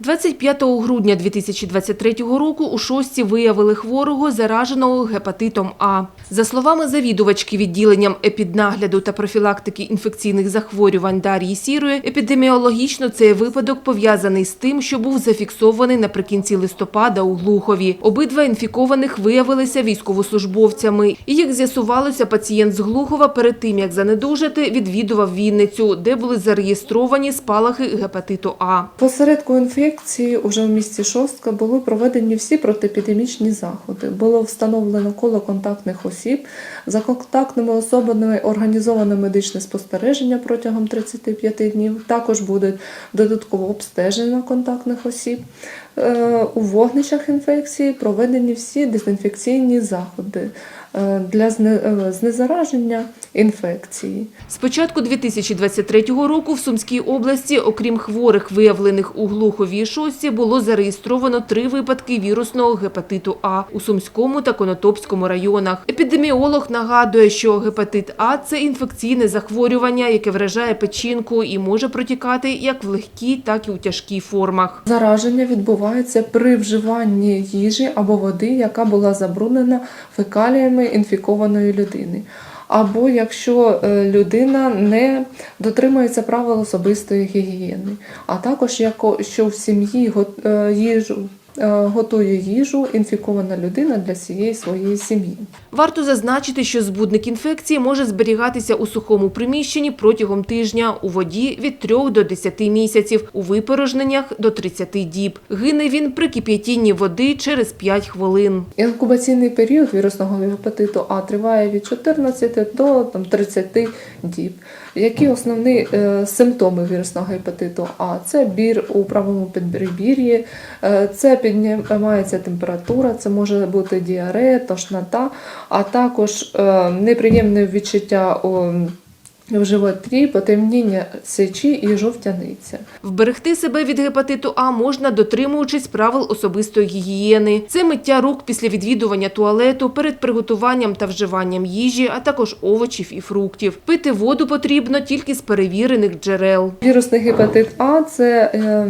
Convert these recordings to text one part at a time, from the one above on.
25 грудня 2023 року у шості виявили хворого, зараженого гепатитом А. За словами завідувачки відділенням епіднагляду та профілактики інфекційних захворювань Дар'ї Сірої, епідеміологічно цей випадок пов'язаний з тим, що був зафіксований наприкінці листопада у Глухові. Обидва інфікованих виявилися військовослужбовцями. І, як з'ясувалося, пацієнт з Глухова перед тим, як занедужати, відвідував Вінницю, де були зареєстровані спалахи гепатиту А. Посередку інфекції уже в місті Шостка були проведені всі протиепідемічні заходи. Було встановлено коло контактних осіб. За контактними особами організовано медичне спостереження протягом 35 днів. Також буде додатково обстеження контактних осіб. Е, У вогнищах інфекції проведені всі дезінфекційні заходи е, для е, знезараження інфекції. З початку 2023 року в Сумській області, окрім хворих, виявлених у Глухові і Шості, було зареєстровано три випадки вірусного гепатиту А у Сумському та Конотопському районах. Епідеміолог нагадує, що гепатит А – це інфекційне захворювання, яке вражає печінку і може протікати як в легкій, так і у тяжкій формах. Зараження відбувається при вживанні їжі або води, яка була забруднена фекаліями інфікованої людини. Або якщо е, людина не дотримується правил особистої гігієни, а також якщо що в сім'ї е, їжу готує їжу інфікована людина для всієї своєї сім'ї. Варто зазначити, що збудник інфекції може зберігатися у сухому приміщенні протягом тижня, у воді від 3 до 10 місяців, у випорожненнях до 30 діб. Гине він при кип'ятінні води через 5 хвилин. Інкубаційний період вірусного гепатиту А триває від 14 до там, 30 діб. Які основні е, симптоми вірусного гепатиту А? Це біль у правому підбір'ї, е, це піднімається температура, це може бути діарея, тошнота, а також е, неприємне відчуття у, в животі, потемніння сечі і жовтяниця. Вберегти себе від гепатиту А можна, дотримуючись правил особистої гігієни. Це миття рук після відвідування туалету, перед приготуванням та вживанням їжі, а також овочів і фруктів. Пити воду потрібно тільки з перевірених джерел. Вірусний гепатит А це е,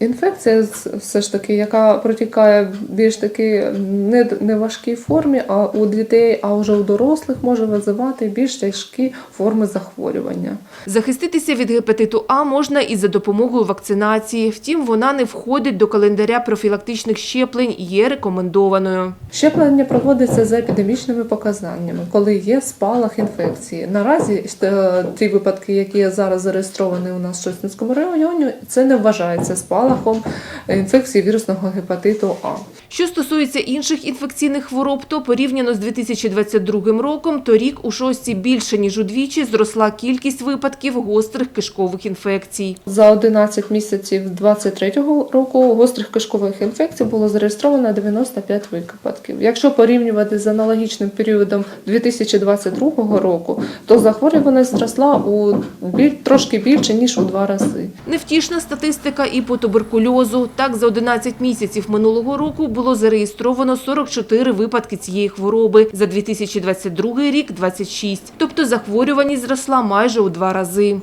інфекція, все ж таки, яка протікає в більш таки не, не важкій формі, а у дітей, а вже у дорослих може визивати більш тяжкі форми захворювання. Захиститися від гепатиту А можна і за допомогою вакцинації. Втім, вона не входить до календаря профілактичних щеплень і є рекомендованою. Щеплення проводиться за епідемічними показаннями, коли є спалах інфекції. Наразі е, ті випадки, які зараз зареєстровані у нас в Шостинському районі, це не вважається спалахом інфекції вірусного гепатиту А. Що стосується інших інфекційних хвороб, то порівняно з 2022 роком, торік у шості більше ніж удвічі зросла кількість випадків гострих кишкових інфекцій. За 11 місяців 2023 року гострих кишкових інфекцій було зареєстровано 95 випадків. Якщо порівнювати з аналогічним періодом 2022 року, то захворюваність зросла у біль- трошки більше ніж у два рази. Невтішна статистика і по туберкульозу. Так, за 11 місяців минулого року було зареєстровано 44 випадки цієї хвороби. За 2022 рік – 26. Тобто захворюваність зросла майже у два рази.